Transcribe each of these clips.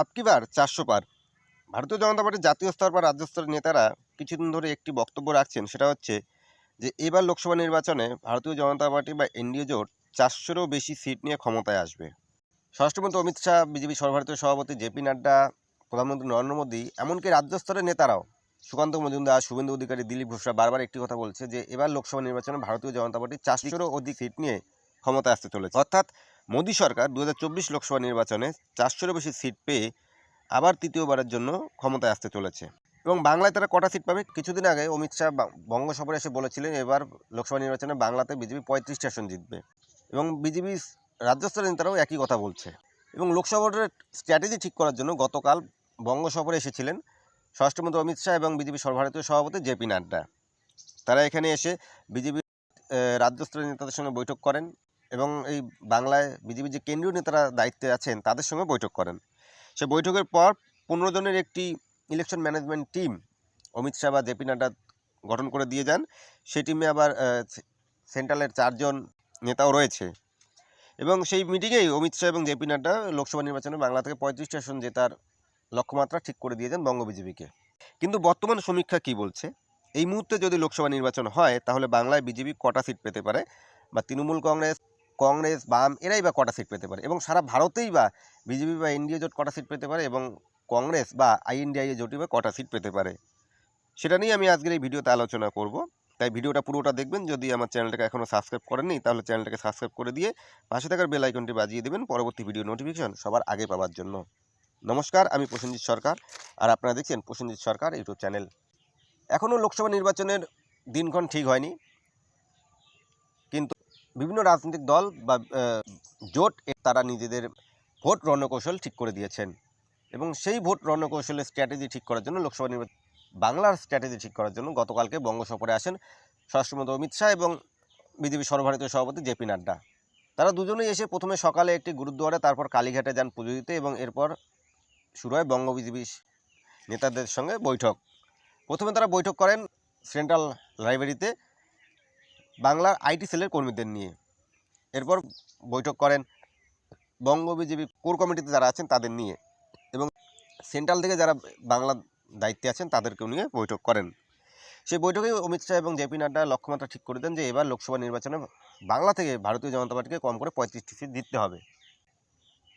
আপকিবার চারশো পার। ভারতীয় জনতা পার্টির জাতীয় স্তর বা রাজ্য স্তরের নেতারা কিছুদিন ধরে একটি বক্তব্য রাখছেন, সেটা হচ্ছে যে এবার লোকসভা নির্বাচনে ভারতীয় জনতা পার্টি বা এনডিএ জোট চারশোরও বেশি সিট নিয়ে ক্ষমতায় আসবে। স্বরাষ্ট্রমন্ত্রী অমিত শাহ, বিজেপি সর্বভারতীয় সভাপতি জেপি নাড্ডা, প্রধানমন্ত্রী নরেন্দ্র মোদী, এমনকি রাজ্য স্তরের নেতারাও সুকান্ত মজুমদার, শুভেন্দু অধিকারী, দিলীপ ঘোষরা বারবার একটি কথা বলছে যে এবার লোকসভা নির্বাচনে ভারতীয় জনতা পার্টি চারশোরও অধিক সিট নিয়ে ক্ষমতায় আসতে চলেছে। অর্থাৎ মোদী সরকার দু হাজার চব্বিশ লোকসভা নির্বাচনে চারশোরও বেশি সিট পেয়ে আবার তৃতীয়বারের জন্য ক্ষমতায় আসতে চলেছে। এবং বাংলায় তারা কটা সিট পাবে? কিছুদিন আগে অমিত শাহ বঙ্গ সফরে এসে বলেছিলেন, এবার লোকসভা নির্বাচনে বাংলাতে বিজেপি পঁয়ত্রিশটি আসন জিতবে। এবং বিজেপি রাজ্য স্তরের নেতারাও একই কথা বলছে। এবং লোকসভা ভোটের স্ট্র্যাটেজি ঠিক করার জন্য গতকাল বঙ্গ সফরে এসেছিলেন স্বরাষ্ট্রমন্ত্রী অমিত শাহ এবং বিজেপি সর্বভারতীয় সভাপতি জেপি নাড্ডা। তারা এখানে এসে বিজেপি রাজ্য স্তরের নেতাদের সঙ্গে বৈঠক করেন। এবং এই বাংলায় বিজেপির যে কেন্দ্রীয় নেতারা দায়িত্বে আছেন, তাদের সঙ্গে বৈঠক করেন। সে বৈঠকের পর পনেরো জনের একটি election management team Amit Shah বা জেপি নাড্ডা গঠন করে দিয়ে যান। সেই টিমে আবার সেন্ট্রালের চারজন নেতাও রয়েছে। এবং সেই মিটিংয়েই অমিত শাহ এবং জেপি নাড্ডা লোকসভা নির্বাচনে বাংলা থেকে পঁয়ত্রিশটি আসন জেতার লক্ষ্যমাত্রা ঠিক করে দিয়ে যান বঙ্গ বিজেপিকে। কিন্তু বর্তমান সমীক্ষা কি বলছে? এই মুহূর্তে যদি লোকসভা নির্বাচন হয়, তাহলে বাংলায় বিজেপি কটা সিট পেতে পারে? বা তৃণমূল কংগ্রেস কংগ্রেস, বাম এরাই বা কটা সিট পেতে পারে এবং সারা ভারতেই বা বিজেপি বা এনডিএ জোট কটা সিট পেতে পারে এবং কংগ্রেস বা আই আইএনডিআই জোটই বা কটা সিট পেতে পারে। সেটা নিয়ে আমি আজকের এই ভিডিওতে আলোচনা করব। তাই ভিডিওটা পুরোটা দেখবেন। যদি আমার চ্যানেলটাকে এখনও সাবস্ক্রাইব করেননি, তাহলে চ্যানেলটাকে সাবস্ক্রাইব করে দিয়ে পাশে থাকার বেল আইকনটি বাজিয়ে দেবেন পরবর্তী ভিডিও নোটিফিকেশন সবার আগে পাওয়ার জন্য। নমস্কার, আমি প্রসেনজিৎ সরকার আর আপনারা দেখছেন প্রসেনজিৎ সরকার ইউটিউব চ্যানেল। এখনও লোকসভা নির্বাচনের দিনক্ষণ ঠিক হয়নি। কিন্তু বিভিন্ন রাজনৈতিক দল বা জোট তারা নিজেদের ভোট রণকৌশল ঠিক করে দিয়েছেন। এবং সেই ভোট রণকৌশলের স্ট্র্যাটেজি ঠিক করার জন্য লোকসভা নির্বাচন, বাংলার স্ট্র্যাটেজি ঠিক করার জন্য গতকালকে বঙ্গ সফরে আসেন স্বরাষ্ট্রমন্ত্রী অমিত শাহ এবং বিজেপি সর্বভারতীয় সভাপতি জেপি নাড্ডা। তারা দুজনেই এসে প্রথমে সকালে একটি গুরুদ্বারে, তারপর কালীঘাটে যান পুজো দিতে এবং এরপর শুরু হয় বঙ্গ বিজেপি নেতাদের সঙ্গে বৈঠক। প্রথমে তারা বৈঠক করেন সেন্ট্রাল লাইব্রেরিতে বাংলার আইটি সেলের কর্মীদের নিয়ে। এরপর বৈঠক করেন বঙ্গ বিজেপি কোর কমিটিতে যারা আছেন তাদের নিয়ে এবং সেন্ট্রাল থেকে যারা বাংলা দায়িত্বে আছেন তাদেরকেও নিয়ে বৈঠক করেন। সেই বৈঠকে অমিত শাহ এবং জেপি নাড্ডা লক্ষ্যমাত্রা ঠিক করে দেন যে এবার লোকসভা নির্বাচনে বাংলা থেকে ভারতীয় জনতা পার্টিকে কম করে পঁয়ত্রিশটি সিট দিতে হবে।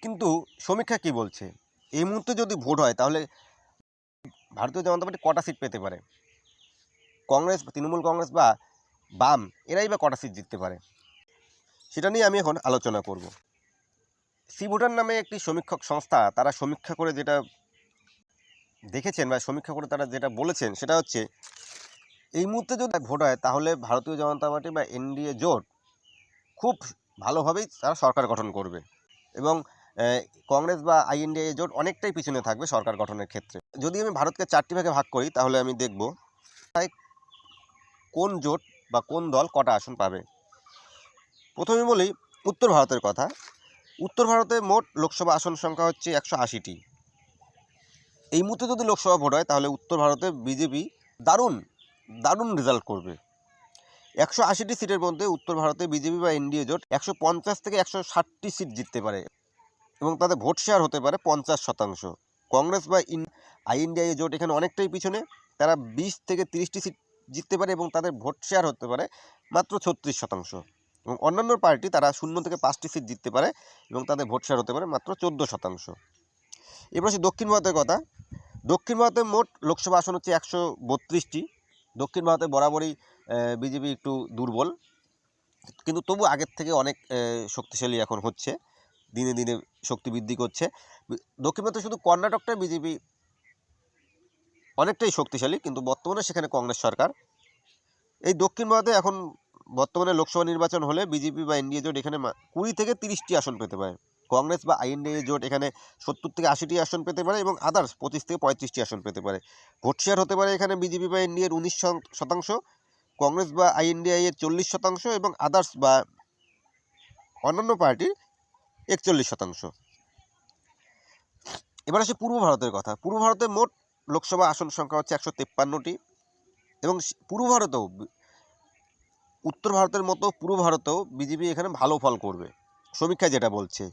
কিন্তু সমীক্ষা কি বলছে? এই মুহূর্তে যদি ভোট হয় তাহলে ভারতীয় জনতা পার্টি কটা সিট পেতে পারে? কংগ্রেস তৃণমূল কংগ্রেস বা বাম, এরাই বা কটা সিট জিততে পারে? সেটা নিয়ে আমি এখন আলোচনা করব। সি ভোটার নামে একটি সমীক্ষক সংস্থা, তারা সমীক্ষা করে যেটা দেখেছেন বা সমীক্ষা করে তারা যেটা বলেছেন, সেটা হচ্ছে, এই মুহূর্তে যদি ভোট হয়, তাহলে ভারতীয় জনতা পার্টি বা এনডিএ জোট খুব ভালোভাবেই তারা সরকার গঠন করবে এবং কংগ্রেস বা আইএনডিএ জোট অনেকটাই পিছনে থাকবে সরকার গঠনের ক্ষেত্রে। যদি আমি ভারতকে চারটি ভাগে ভাগ করি, তাহলে আমি দেখব, কোন জোট বা কোন দল কটা আসন পাবে? প্রথমে বলি, উত্তর ভারতের কথা। উত্তর ভারতে মোট লোকসভা আসন সংখ্যা হচ্ছে একশো আশিটি। এই মুহূর্তে যদি লোকসভা ভোট হয়, তাহলে উত্তর ভারতে বিজেপি দারুণ দারুণ রেজাল্ট করবে। একশো আশিটি সিটের মধ্যে উত্তর ভারতে বিজেপি বা এনডিএ জোট একশো পঞ্চাশ থেকে একশো ষাটটি সিট জিততে পারে এবং তাদের ভোট শেয়ার হতে পারে পঞ্চাশ শতাংশ। কংগ্রেস বা ইন আইএনডিআই জোট এখানে অনেকটাই পিছনে। তারা বিশ থেকে তিরিশটি সিট জিততে পারে এবং তাদের ভোট শেয়ার হতে পারে মাত্র ছত্রিশ শতাংশ। এবং অন্যান্য পার্টি তারা শূন্য থেকে পাঁচটি সিট জিততে পারে এবং তাদের ভোট শেয়ার হতে পারে মাত্র চোদ্দ শতাংশ। এবার আসি দক্ষিণ ভারতের কথা। দক্ষিণ ভারতের মোট লোকসভা আসন হচ্ছে একশো বত্রিশটি। দক্ষিণ ভারতে বরাবরই বিজেপি একটু দুর্বল। কিন্তু তবু আগের থেকে অনেক শক্তিশালী এখন হচ্ছে। দিনে দিনে শক্তি বৃদ্ধি করছে। দক্ষিণ ভারতে শুধু কর্ণাটকটাই বিজেপি অনেকটাই শক্তিশালী, কিন্তু বর্তমানে সেখানে কংগ্রেস সরকার এই দক্ষিণ ভারতে এখন বর্তমানে লোকসভা নির্বাচন হলে বিজেপি বা এনডিএ জোট এখানে কুড়ি থেকে তিরিশটি আসন পেতে পারে। কংগ্রেস বা আইএনডিএ জোট এখানে সত্তর থেকে আশিটি আসন পেতে পারে এবং আদার্স পঁচিশ থেকে পঁয়ত্রিশটি আসন পেতে পারে। ভোট শেয়ার হতে পারে এখানে বিজেপি বা এনডিএর উনিশ শতাংশ, কংগ্রেস বা আইএনডিআই এর চল্লিশ শতাংশ এবং আদার্স বা অন্যান্য পার্টির একচল্লিশ শতাংশ। এবার আসে পূর্ব ভারতের কথা। পূর্ব ভারতে মোট লোকসভা আসন সংখ্যা হচ্ছে একশো তেপ্পান্নটি। এবং পূর্ব ভারতেও উত্তর ভারতের মতো পূর্ব ভারতেও বিজেপি এখানে ভালো ফল করবে। সমীক্ষা যেটা বলছে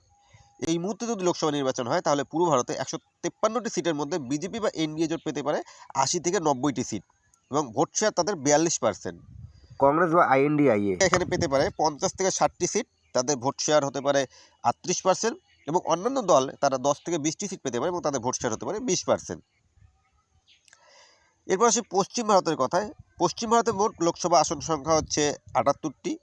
এই মুহূর্তে যদি লোকসভা নির্বাচন হয় তাহলে পূর্ব ভারতে একশো তেপ্পান্নটি সিটের মধ্যে বিজেপি বা এনডিএ জোট পেতে পারে আশি থেকে নব্বইটি সিট এবং ভোট শেয়ার তাদের বিয়াল্লিশ পার্সেন্ট। কংগ্রেস বা আইএনডিআইএ? এখানে পেতে পারে পঞ্চাশ থেকে ষাটটি সিট তাদের ভোট শেয়ার হতে পারে আটত্রিশ পার্সেন্ট এবং অন্যান্য দল তারা দশ থেকে বিশটি সিট পেতে পারে এবং তাদের ভোট শেয়ার হতে পারে বিশ পার্সেন্ট। এরপর আসি পশ্চিম ভারতের কথায়। পশ্চিম ভারতে মোট লোকসভা আসন সংখ্যা হচ্ছে আটাত্তরটি।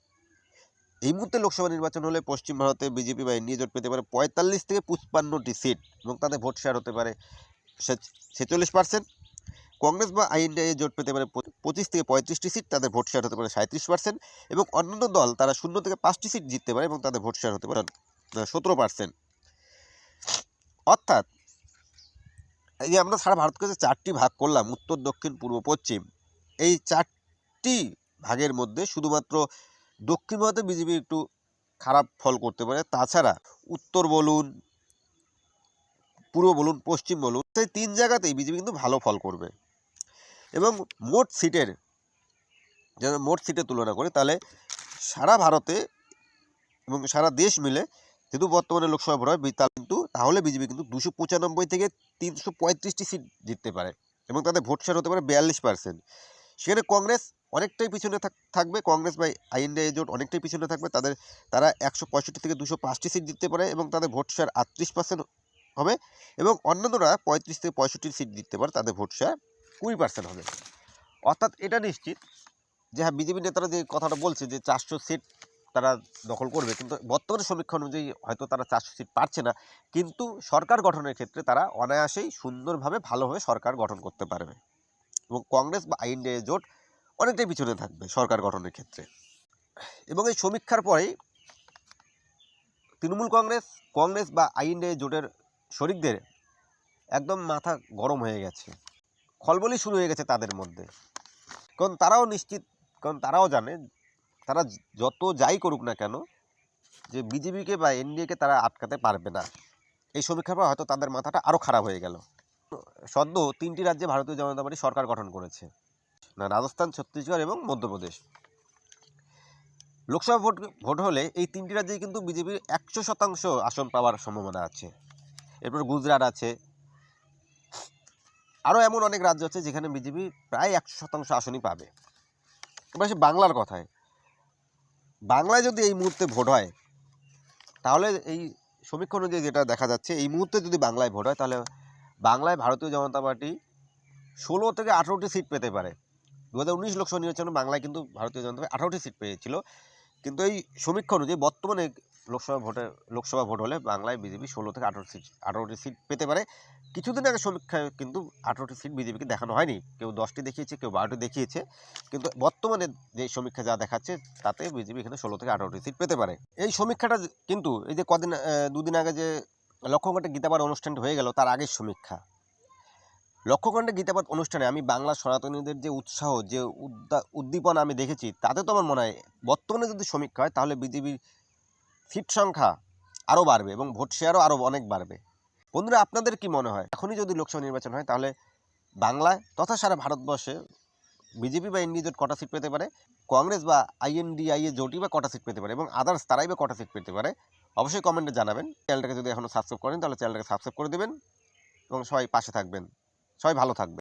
এই মুহূর্তে লোকসভা নির্বাচন হলে পশ্চিম ভারতে বিজেপি বা এনডিএ জোট পেতে পারে পঁয়তাল্লিশ থেকে পঁচপান্নটি সিট এবং তাদের ভোট শেয়ার হতে পারে ছেচল্লিশ পার্সেন্ট। কংগ্রেস বা আইএনডিআই জোট পেতে পারে পঁচ- পঁচিশ থেকে পঁয়ত্রিশটি সিট, তাদের ভোট শেয়ার হতে পারে সাঁত্রিশ পার্সেন্ট এবং অন্যান্য দল তারা শূন্য থেকে পাঁচটি সিট জিততে পারে এবং তাদের ভোট শেয়ার হতে পারে সতেরো পার্সেন্ট। অর্থাৎ এই যে আমরা সারা ভারতকে যে চারটি ভাগ করলাম, উত্তর, দক্ষিণ, পূর্ব, পশ্চিম, এই চারটি ভাগের মধ্যে শুধুমাত্র দক্ষিণ ভারতে বিজেপি একটু খারাপ ফল করতে পারে। তাছাড়া উত্তর বলুন, পূর্ব বলুন, পশ্চিম বলুন, সেই তিন জায়গাতেই বিজেপি কিন্তু ভালো ফল করবে। এবং মোট সিটের যেন মোট সিটের তুলনা করি, তাহলে সারা ভারতে এবং সারা দেশ মিলে যেহেতু বর্তমানে লোকসভা ভোট হয় কিন্তু তাহলে বিজেপি কিন্তু দুশো পঁচানব্বই থেকে তিনশো পঁয়ত্রিশটি সিট জিততে পারে এবং তাদের ভোট শেয়ার হতে পারে বিয়াল্লিশ পার্সেন্ট সেখানে কংগ্রেস অনেকটাই পিছনে থাক- থাকবে। কংগ্রেস বা আইএনডিআই জোট অনেকটাই পিছনে থাকবে। তাদের, তারা একশো পঁয়ষট্টি থেকে দুশো পাঁচটি সিট জিততে পারে এবং তাদের ভোট শেয়ার আটত্রিশ পার্সেন্ট হবে এবং অন্যান্যরা পঁয়ত্রিশ থেকে পঁয়ষট্টি সিট জিততে পারে, তাদের ভোট শেয়ার কুড়ি পার্সেন্ট হবে। অর্থাৎ এটা নিশ্চিত যে হ্যাঁ বিজেপি নেতারা যে কথাটা বলছে যে, চারশো সিট তারা দখল করবে। কিন্তু বর্তমানে সমীক্ষা অনুযায়ী হয়তো তারা চারশো সিট পারছে না। কিন্তু সরকার গঠনের ক্ষেত্রে তারা অনায়াসেই সুন্দরভাবে ভালোভাবে সরকার গঠন করতে পারবে। এবং কংগ্রেস বা আইএনডিএ জোট অনেকটাই পিছনে থাকবে সরকার গঠনের ক্ষেত্রে। এবং এই সমীক্ষার পরেই তৃণমূল কংগ্রেস কংগ্রেস বা আইএনডিএ জোটের শরিকদের একদম মাথা গরম হয়ে গেছে। খলবলি শুরু হয়ে গেছে তাদের মধ্যে। কারণ তারাও নিশ্চিত, কারণ তারাও জানে তারা যত যাই করুক না কেন, যে বিজেপিকে বা এনডিএকে তারা আটকাতে পারবে না। এই সমীক্ষার পর হয়তো তাদের মাথাটা আরও খারাপ হয়ে গেল। সদ্য তিনটি রাজ্যে ভারতীয় জনতা পার্টি সরকার গঠন করেছে। না, রাজস্থান, ছত্তিশগড় এবং মধ্যপ্রদেশ। লোকসভা ভোট ভোট হলে এই তিনটি রাজ্যেই কিন্তু বিজেপির একশো শতাংশ আসন পাওয়ার সম্ভাবনা আছে। এরপর গুজরাট আছে। আরও এমন অনেক রাজ্য আছে যেখানে বিজেপি প্রায় একশো শতাংশ আসনই পাবে। এবার সে বাংলার কথায়। বাংলায় যদি এই মুহূর্তে ভোট হয়, তাহলে এই সমীক্ষা অনুযায়ী যেটা দেখা যাচ্ছে, এই মুহূর্তে যদি বাংলায় ভোট হয়, তাহলে বাংলায় ভারতীয় জনতা পার্টি ষোলো থেকে আঠেরোটি সিট পেতে পারে। দু হাজার উনিশ লোকসভা নির্বাচনে বাংলায় কিন্তু ভারতীয় জনতা পার্টি আঠারোটি সিট পেয়েছিল। কিন্তু এই সমীক্ষা অনুযায়ী বর্তমানে লোকসভা ভোটে, লোকসভা ভোট হলে বাংলায় বিজেপি ষোলো থেকে আঠারো সিট, আঠারোটি সিট পেতে পারে। কিছুদিন আগে সমীক্ষায় কিন্তু আঠারোটি সিট বিজেপিকে দেখানো হয়নি। কেউ দশটি দেখিয়েছে, কেউ বারোটি দেখিয়েছে। কিন্তু বর্তমানে যে সমীক্ষা যা দেখাচ্ছে, তাতে বিজেপি এখানে ষোলো থেকে আঠারোটি সিট পেতে পারে। এই সমীক্ষাটা কিন্তু এই যে কদিন দুদিন আগে যে লক্ষ্যঘাটে গীতাপাঠ অনুষ্ঠানটি হয়ে গেল, তার আগের সমীক্ষা। লক্ষ্যখণ্ডে গীতাপাঠ অনুষ্ঠানে আমি বাংলা সনাতনীদের যে উৎসাহ, যে উদ্দা- উদ্দীপনা আমি দেখেছি, তাতে তো আমার মনে হয় বর্তমানে যদি সমীক্ষা হয়, তাহলে বিজেপির সিট সংখ্যা আরও বাড়বে এবং ভোট শেয়ারও আরও অনেক বাড়বে। বন্ধুরা, আপনাদের কি মনে হয়? এখনই যদি লোকসভা নির্বাচন হয়, তাহলে বাংলায় তথা সারা ভারতবর্ষে বিজেপি বা এনডি জোট কটা সিট পেতে পারে, কংগ্রেস বা আইএনডিআইএ জোটই বা কটা সিট পেতে পারে এবং আদার্স তারাই বা কটা সিট পেতে পারে, অবশ্যই কমেন্টে জানাবেন। চ্যানেলটাকে যদি এখনও সাবস্ক্রাইব করেন তাহলে চ্যানেলটাকে সাবস্ক্রাইব করে দেবেন এবং সবাই পাশে থাকবেন। সবাই ভালো থাকবেন।